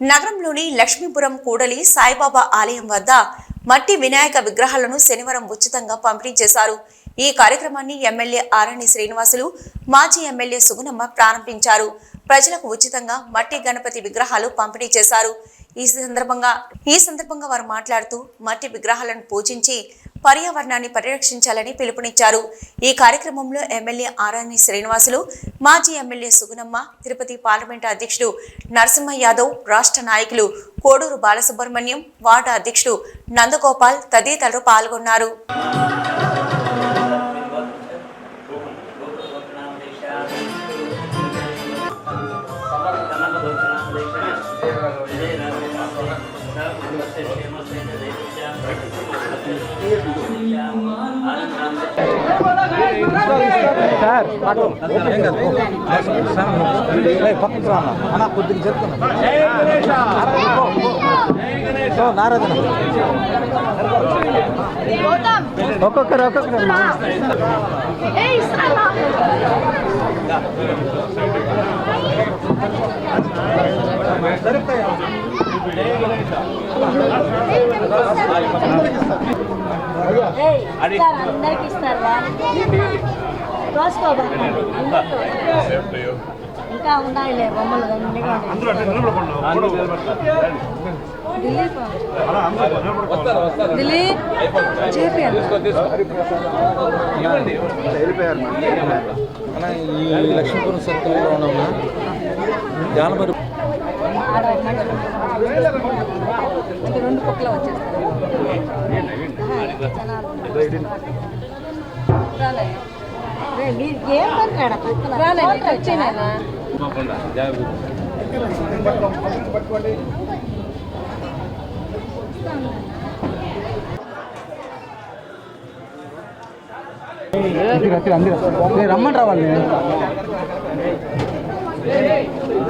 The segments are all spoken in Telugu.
నగరంలోని లక్ష్మీపురం కూడలి సాయిబాబా ఆలయం వద్ద మట్టి వినాయక విగ్రహాలను శనివారం ఉచితంగా పంపిణీ చేశారు. ఈ కార్యక్రమాన్ని ఎమ్మెల్యే ఆరణి శ్రీనివాసులు మాజీ ఎమ్మెల్యే సుగుణమ్మ ప్రారంభించారు. ప్రజలకు ఉచితంగా మట్టి గణపతి విగ్రహాలు పంపిణీ చేశారు. ఈ సందర్భంగా ఈ సందర్భంగా వారు మాట్లాడుతూ మట్టి విగ్రహాలను పూజించి పర్యావరణాన్ని పరిరక్షించాలని పిలుపునిచ్చారు. ఈ కార్యక్రమంలో ఎమ్మెల్యే ఆరాణి శ్రీనివాసులు మాజీ ఎమ్మెల్యే సుగుణమ్మ తిరుపతి పార్లమెంటు అధ్యక్షుడు నరసింహ యాదవ్ రాష్ట్ర నాయకులు కోడూరు బాలసుబ్రహ్మణ్యం వార్డు అధ్యక్షుడు నందగోపాల్ తదితరులు పాల్గొన్నారు. సార్ ఏం కాదు పక్కకు రా అన్న. కొద్దిగా చెప్తున్నా నారాధన ఒక్కొక్కరు ఒక్కొక్కరు సరిపోయా అందరికి ఇస్తారా? ఇంకా ఉన్నాయిలే బొమ్మలు దిలీప్ దిలీప్ చేపియాలి అన్న. ఈ లక్ష్మీపురం సర్కిల్లో ఉన్నామా జానపరి ఆడ ఒక మనిషి ఉంటాడు. ఇంకా రెండు కుక్కలు వచ్చేస్తాయి మీరు ఏం పట్టాడ పక్కన వచ్చేనా నేను రమ్మని రావాలి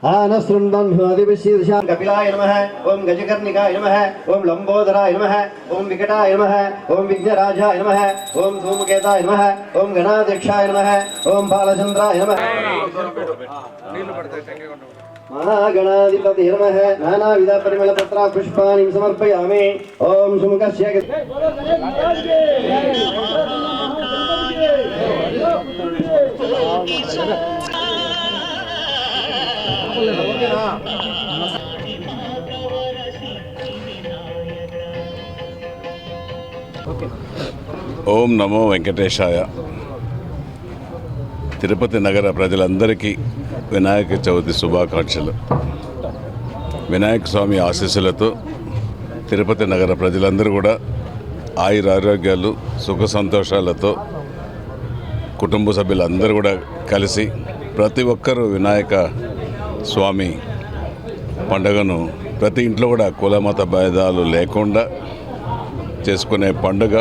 బ్రహ్మణస్పద ఆనశృణ్వన్మోదిభిషీదశాం కపిలాయ నమః ఓం గజకర్ణికాయ నమః ఓం లంబోదరాయ నమః ఓం వికటాయ నమః ఓం విఘ్నరాజాయ నమః ఓం ధూమకేతాయ నమః ఓం గణాధ్యక్షాయ నమః ఓం బాలచంద్రాయ నమః మహాగణాధిపతి నమః నానావిధ పరిమళ పత్ర పుష్పాని సమర్పయామి ఓం సుముఖస్య ఓం నమో వెంకటేశాయ. తిరుపతి నగర ప్రజలందరికీ వినాయక చవితి శుభాకాంక్షలు. వినాయక స్వామి ఆశీస్సులతో తిరుపతి నగర ప్రజలందరూ కూడా ఆయుర ఆరోగ్యాలు సుఖ సంతోషాలతో కుటుంబ సభ్యులందరూ కూడా కలిసి ప్రతి ఒక్కరూ వినాయక స్వామి పండుగను ప్రతి ఇంట్లో కూడా కులమత భేదాలు లేకుండా చేసుకునే పండుగ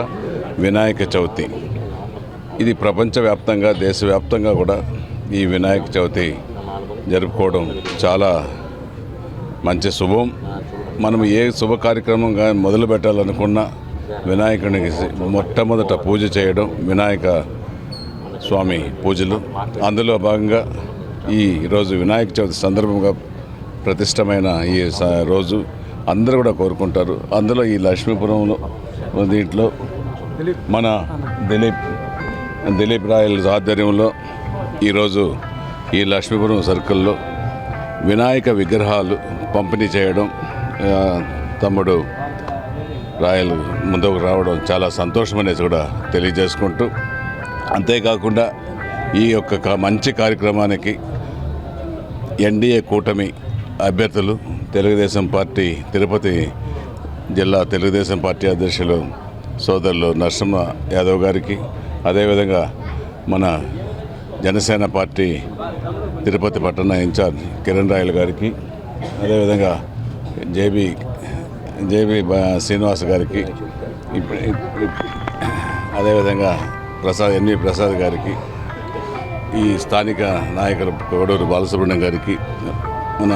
వినాయక చవితి. ఇది ప్రపంచవ్యాప్తంగా దేశవ్యాప్తంగా కూడా ఈ వినాయక చవితి జరుపుకోవడం చాలా మంచి శుభం. మనం ఏ శుభ కార్యక్రమం కానీ మొదలు పెట్టాలనుకున్నా వినాయకునికి మొట్టమొదట పూజ చేయడం వినాయక స్వామి పూజలు. అందులో భాగంగా ఈరోజు వినాయక చవితి సందర్భంగా ప్రతిష్టమైన ఈ స- రోజు అందరూ కూడా కోరుకుంటారు. అందులో ఈ లక్ష్మీపురంలో దీంట్లో మన దిలీప్ దిలీప్ రాయల్ ఆధ్వర్యంలో ఈరోజు ఈ లక్ష్మీపురం సర్కిల్లో వినాయక విగ్రహాలు పంపిణీ చేయడం తమ్ముడు రాయల్ ముందుకు రావడం చాలా సంతోషం అనేసి కూడా తెలియజేసుకుంటూ అంతేకాకుండా ఈ యొక్క మంచి కార్యక్రమానికి ఎన్డీఏ కూటమి అభ్యర్థులు తెలుగుదేశం పార్టీ తిరుపతి జిల్లా తెలుగుదేశం పార్టీ అధ్యక్షులు సోదరులు నరసింహ యాదవ్ గారికి అదేవిధంగా మన జనసేన పార్టీ తిరుపతి పట్టణ ఇన్ఛార్జ్ కిరణ్ రాయల్ గారికి అదేవిధంగా జేబీ జేబీ శ్రీనివాస్ గారికి అదేవిధంగా ప్రసాద్ ఎన్వి ప్రసాద్ గారికి ఈ స్థానిక నాయకులు కోడూరు బాలసుబ్రహ్మణ్యం గారికి మన